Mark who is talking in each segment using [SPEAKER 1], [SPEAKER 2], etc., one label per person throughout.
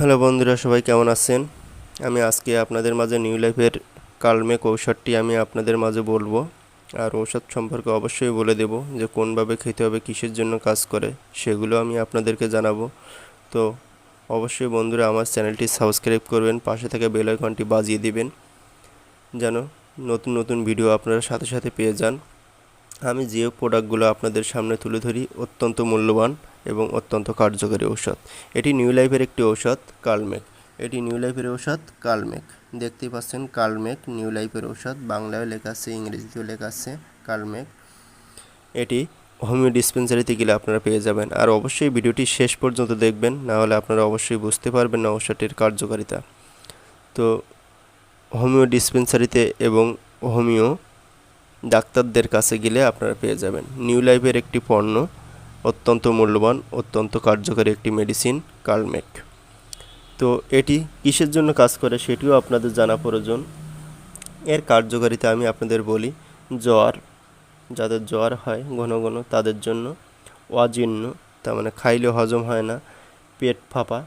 [SPEAKER 1] Hello বন্ধুরা, সবাই কেমন আছেন? আমি আজকে আপনাদের মাঝে নিউ লাইফের কালমেক ঔষধটি আমি আপনাদের মাঝে বলব। আর ঔষধ সম্পর্কে অবশ্যই বলে দেব যে কোনভাবে খেতে হবে, কিসের জন্য কাজ করে, সেগুলো আমি আপনাদেরকে জানাব। তো অবশ্যই বন্ধুরা, আমার চ্যানেলটি সাবস্ক্রাইব করবেন, পাশে থেকে বেল আইকনটি বাজিয়ে দিবেন, যেন নতুন নতুন ভিডিও আপনারা সাথে সাথে পেয়ে যান। আমি যে প্রোডাক্টগুলো আপনাদের সামনে তুলে ধরি, অত্যন্ত মূল্যবান। এবং অত্যন্ত কার্যকরী ঔষধ। এটি নিউ লাইফের একটি ঔষধ কালমেক এটি নিউ লাইফের ঔষধ কালমেক দেখতেই পাচ্ছেন কালমেক নিউ লাইফের ঔষধ। বাংলায় লেখা আছে, ইংরেজিতেও লেখা আছে কালমেক এটি হোমিও ডিসপেন্সারিতে গেলে আপনারা পেয়ে যাবেন। আর অবশ্যই ভিডিওটি শেষ পর্যন্ত দেখবেন, না হলে আপনারা অবশ্যই বুঝতে পারবেন না ঔষধটির কার্যকারিতা। তো হোমিও ডিসপেন্সারিতে এবং হোমিও ডাক্তারদের কাছে গেলে আপনারা পেয়ে যাবেন। নিউ লাইফের একটি পণ্য অত্যন্ত মূল্যবান, অত্যন্ত কার্যকরী একটি মেডিসিন কালমেক তো এটি কিসের জন্য কাজ করে সেটিও আপনাদের জানা প্রয়োজন। এর কার্যকারিতা আমি আপনাদের বলি জ্বর। যাদের জ্বর হয় ঘন ঘন তাদের জন্য অজীর্ণ, তার মানে খাইলে হজম হয় না, পেট ফাঁপা,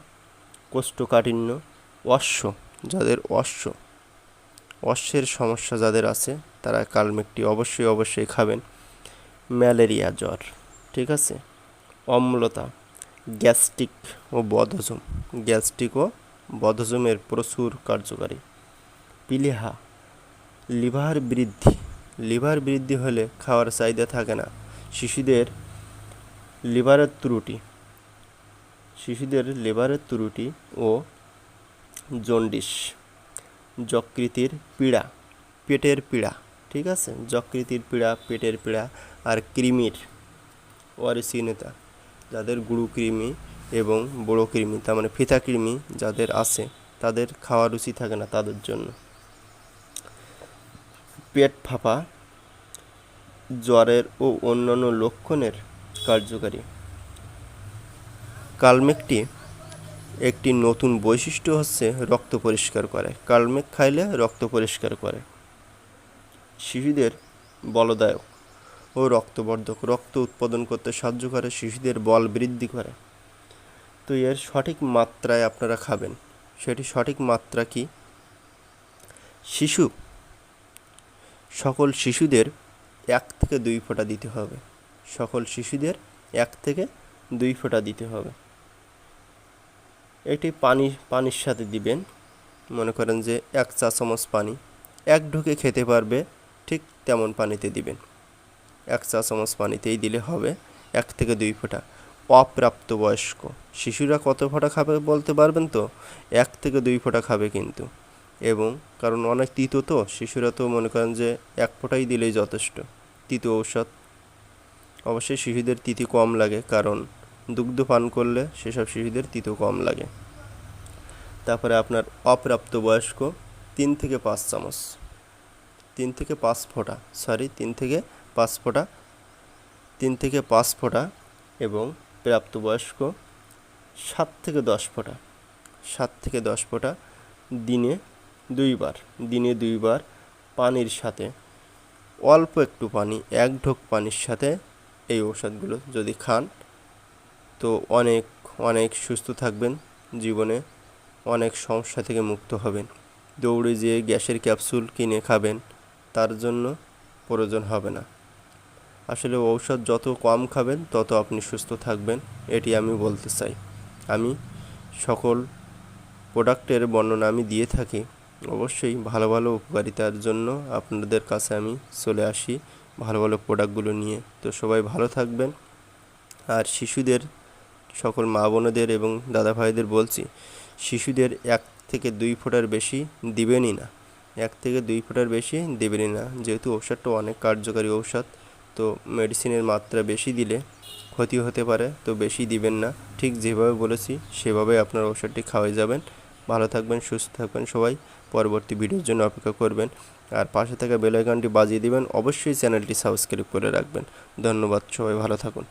[SPEAKER 1] কোষ্ঠকাঠিন্য, অশ্ব, যাদের অশ্ব, অশ্বের সমস্যা যাদের আছে, তারা কালমেকটি অবশ্যই অবশ্যই খাবেন। ম্যালেরিয়া জ্বর। ঠিক আছে? অম্লতা, গ্যাস্ট্রিক ও বদহজম। গ্যাস্ট্রিক ও বদহজমের প্রচুর কার্যকারী। পিলেহা, লিভার বৃদ্ধি। লিভার বৃদ্ধি হলে খাওয়ার চাহিদা থাকে না। শিশুদের লিভারের ত্রুটি। শিশুদের লিভারের ত্রুটি ও জন্ডিস। যকৃতির পীড়া, পেটের পীড়া, ঠিক আছে? যকৃতির পীড়া, পেটের পীড়া আর কৃমির ওয়ারিসিনতা যাদের গুরু কৃমি এবং বড়ো কৃমি, তার মানে ফিতা কৃমি যাদের আছে, তাদের খাওয়া রুচি থাকে না তাদের জন্য। পেট ফাঁপা, জ্বরের ও অন্যান্য লক্ষণের কার্যকারী। কালমেকটি একটি নতুন বৈশিষ্ট্য হচ্ছে রক্ত পরিষ্কার করে। কালমেক খাইলে রক্ত পরিষ্কার করে। শিশুদের বলদায়ক। ও রক্তবর্ধক, রক্ত উৎপাদন করতে সাহায্য করে, শিশুদের বল বৃদ্ধি করে। তো এর সঠিক মাত্রায় আপনারা খাবেন। সেটি সঠিক মাত্রা কি? শিশু, সকল শিশুদের এক থেকে দুই ফোঁটা দিতে হবে। সকল শিশুদের এক থেকে দুই ফোঁটা দিতে হবে। এটি পানি, পানির সাথে দিবেন। মনে করেন যে এক চা চামচ পানি। এক ঢুকে খেতে পারবে, ঠিক তেমন পানিতে দিবেন। এক চা চামচ পানিতেই দিলে হবে, এক থেকে দুই ফোঁটা। অপ্রাপ্তবয়স্ক শিশুরা কত ফোঁটা খাবে বলতে পারবেন তো? এক থেকে দুই ফোঁটা খাবে কিন্তু। এবং কারণ অনেক তিতো তো, শিশুরা তো মনে করেন যে এক ফোঁটাই দিলেই যথেষ্ট, তিতো ঔষধ। অবশ্যই শিশুদের তিথি কম লাগে, কারণ দুগ্ধ পান করলে সেসব শিশুদের তিতো কম লাগে। তারপরে আপনার অপ্রাপ্তবয়স্ক তিন থেকে পাঁচ চামচ, তিন থেকে পাঁচ ফোঁটা সরি তিন থেকে পাঁচ ফোঁটা, তিন থেকে পাঁচ ফোঁটা এবং প্রাপ্তবয়স্ক সাত থেকে দশ ফোঁটা। সাত থেকে দশ ফোঁটা দিনে দুইবার দিনে দুইবার পানির সাথে, অল্প একটু পানি, এক ঢোক পানির সাথে এই ঔষধগুলো যদি খান, তো অনেক অনেক সুস্থ থাকবেন, জীবনে অনেক সমস্যা থেকে মুক্ত হবেন। দৌড়ে যেয়ে গ্যাসের ক্যাপসুল কিনে খাবেন, তার জন্য প্রয়োজন হবে না। আসলে ঔষধ যত কম খাবেন, তত আপনি সুস্থ থাকবেন, এটি আমি বলতে চাই। আমি সকল প্রোডাক্টের বর্ণনা আমি দিয়ে থাকি। অবশ্যই ভালো ভালো উপকারিতার জন্য আপনাদের কাছে আমি চলে আসি ভালো ভালো প্রোডাক্টগুলো নিয়ে। তো সবাই ভালো থাকবেন। আর শিশুদের, সকল মা বোনদের এবং দাদা ভাইদের বলছি, শিশুদের এক থেকে দুই ফোঁটার বেশি দিবেনই না। এক থেকে দুই ফোঁটার বেশি দেবেনই না। যেহেতু ঔষধটা অনেক কার্যকারী ঔষধ তো মেডিসিনের মাত্রা বেশি দিলে ক্ষতি হতে পারে, তো বেশি দিবেন না। ঠিক যেভাবে বলেছি সেভাবে আপনার ওষুধটি খাওয়াই যাবেন। ভালো থাকবেন, সুস্থ থাকবেন সবাই। পরবর্তী ভিডিওর জন্য অপেক্ষা করবেন। আর পাশে থাকা বেলাইকানটি বাজিয়ে দিবেন। অবশ্যই চ্যানেলটি সাবস্ক্রাইব করে রাখবেন। ধন্যবাদ সবাই, ভালো থাকুন।